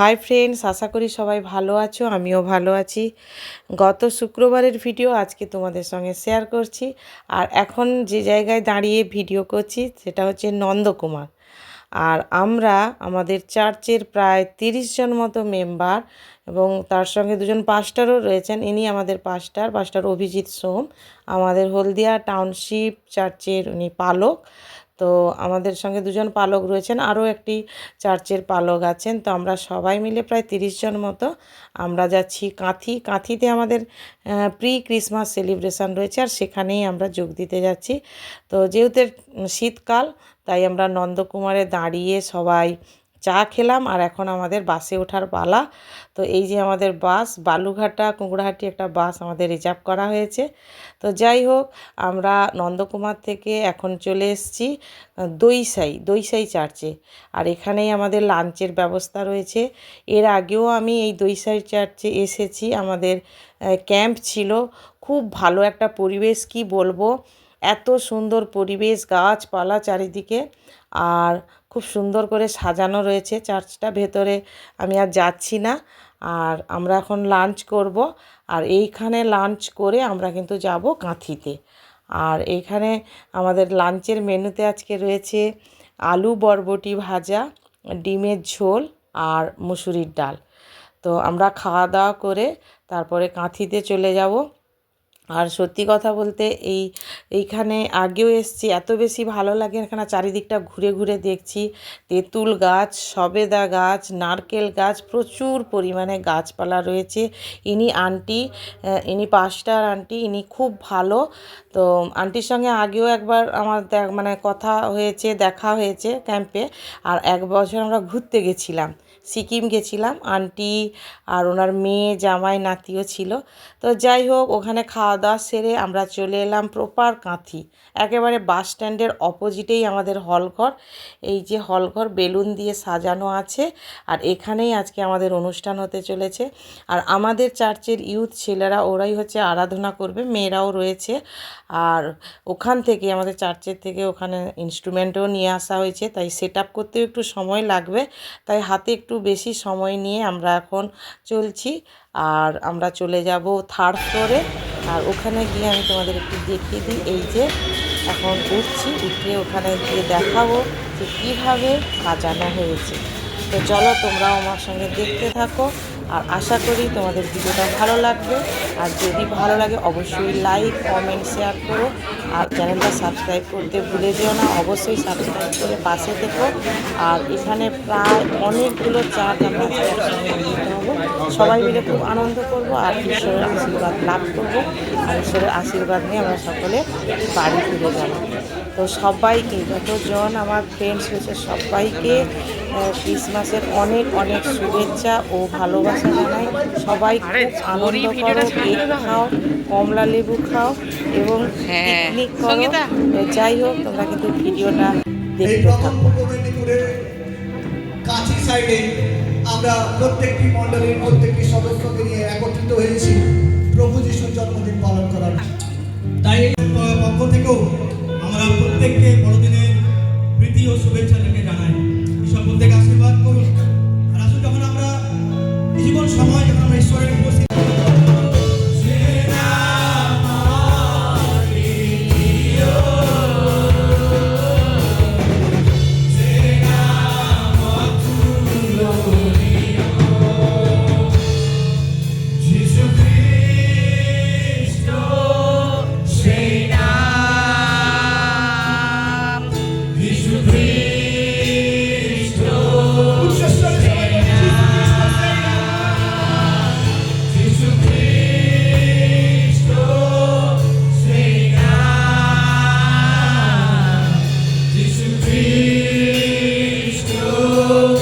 Hi friends আশা করি সবাই ভালো আছো, আমিও ভালো আছি। গত শুক্রবারের ভিডিও আজকে তোমাদের সঙ্গে শেয়ার করছি। আর এখন যে জায়গায় দাঁড়িয়ে ভিডিও করছি, সেটা হচ্ছে নন্দকুমার। আর আমরা, আমাদের চার্চের প্রায় তিরিশ জন মতো মেম্বার এবং তার সঙ্গে দুজন পাস্টারও রয়েছেন। ইনি আমাদের পাস্টার পাস্টার অভিজিৎ সোম। আমাদের হলদিয়া টাউনশিপ চার্চের উনি পালক। তো আমাদের সঙ্গে দুজন পালক রয়েছেন। আরও একটি চার্চের পালক আছেন। তো আমরা সবাই মিলে প্রায় তিরিশ জন মতো আমরা যাচ্ছি। কাঁথি, কাঁথিতে আমাদের প্রি ক্রিসমাস সেলিব্রেশান রয়েছে আর সেখানেই আমরা যোগ দিতে যাচ্ছি। তো যেহেতু শীতকাল, তাই আমরা নন্দকুমারে দাঁড়িয়ে সবাই চা খেলাম আর এখন আমাদের বাসে ওঠার পালা। তো এই যে আমাদের বাস বালুঘাটা কুঁকড়াহাটি একটা বাস আমাদের রিজার্ভ করা হয়েছে। তো যাই হোক, আমরা নন্দকুমার থেকে এখন চলে এসেছি দইসাই দইসাই চার্চে। আর এখানেই আমাদের লাঞ্চের ব্যবস্থা রয়েছে। এর আগেও আমি এই দইসাই চার্চে এসেছি। আমাদের ক্যাম্প ছিল। খুব ভালো একটা পরিবেশ, কি বলব? এত সুন্দর পরিবেশ, গাছপালা চারিদিকে। আর খুব সুন্দর করে সাজানো রয়েছে চার্চটা ভেতরে। আমি আর যাচ্ছি না। আর আমরা এখন লাঞ্চ করব। আর এইখানে লাঞ্চ করে আমরা কিন্তু যাব কাঁথিতে। আর এইখানে আমাদের লাঞ্চের মেনুতে আজকে রয়েছে আলু বরবটি ভাজা, ডিমের ঝোল আর মুসুরির ডাল। তো আমরা খাওয়া দাওয়া করে তারপরে কাঁথিতে চলে যাব। আর সত্যি কথা বলতে এই, এইখানে আগেও এসছি, এত বেশি ভালো লাগে এখানে চারিদিকটা ঘুরে ঘুরে দেখছি। তেঁতুল গাছ, সবেদা গাছ, নারকেল গাছ, প্রচুর পরিমাণে গাছপালা রয়েছে। ইনি আন্টি ইনি পাস্টার আন্টি ইনি খুব ভালো। তো আন্টির সঙ্গে আগেও একবার আমার মানে কথা হয়েছে, দেখা হয়েছে ক্যাম্পে আর এক বছর আমরা ঘুরতে গেছিলাম। সিকিম গেছিলাম, আন্টি আর ওনার মেয়ে, জামাই, নাতিও ছিল। তো যাই হোক, ওখানে খাওয়া দাওয়া সেরে আমরা চলে এলাম প্রপার কাঁথি। একেবারে বাস স্ট্যান্ডের অপোজিটেই আমাদের হলঘর। এই যে হলঘর, বেলুন দিয়ে সাজানো আছে, আর এখানেই আজকে আমাদের অনুষ্ঠান হতে চলেছে। আর আমাদের চার্চের ইউথ ছেলেরা, ওরাই হচ্ছে আরাধনা করবে, মেয়েরাও রয়েছে। আর ওখান থেকে, আমাদের চার্চের থেকে ওখানে ইনস্ট্রুমেন্টও নিয়ে আসা হয়েছে। তাই সেট আপ করতেও একটু সময় লাগবে। তাই হাতে একটু বেশি সময় নিয়ে আমরা এখন চলছি। আর আমরা চলে যাব থার্ড ফ্লোরে আর ওখানে গিয়ে আমি তোমাদের একটু দেখিয়ে দিই। এই যে এখন উঠছি, উঠে ওখানে গিয়ে দেখাবো যে কীভাবে সাজানো হয়েছে। তো চলো তোমরাও আমার সঙ্গে দেখতে থাকো। আর আশা করি তোমাদের ভিডিওটা ভালো লাগবে। আর যদি ভালো লাগে, অবশ্যই লাইক কমেন্ট শেয়ার করো। আর চ্যানেলটা সাবস্ক্রাইব করতে ভুলে যেও না, অবশ্যই সাবস্ক্রাইব করে পাশে দেখো আর এখানে প্রায় অনেকগুলো চার্জ আমরা সবাই মিলে খুব আনন্দ করব আর ঈশ্বরের আশীর্বাদ লাভ করব। আর ঈশ্বরের আশীর্বাদ নিয়ে আমরা সকলে বাড়ি ফিরে যাব। তো সবাইকে, যতজন আমার ফ্রেন্ডস রয়েছে, সবাইকে ক্রিসমাসের অনেক অনেক শুভেচ্ছা ও ভালোবাসা। জানাই সবাই আনন্দ করো কেক খাও কমলা লেবু খাও এবং পিকনিক করো। যাই হোক তোমরা কিন্তু ভিডিওটা দেখতে থাকো। কাছি সাইডে আমরা প্রত্যেকটি মণ্ডলীর প্রত্যেকটি সদস্যকে নিয়ে একত্রিত হয়েছি। প্রভু যিশুর জন্মদিন পালন করার তাই এই পক্ষ থেকেও আমরা প্রত্যেককে বড়দিনের প্রীতি ও শুভেচ্ছা থেকে জানাই। Oh.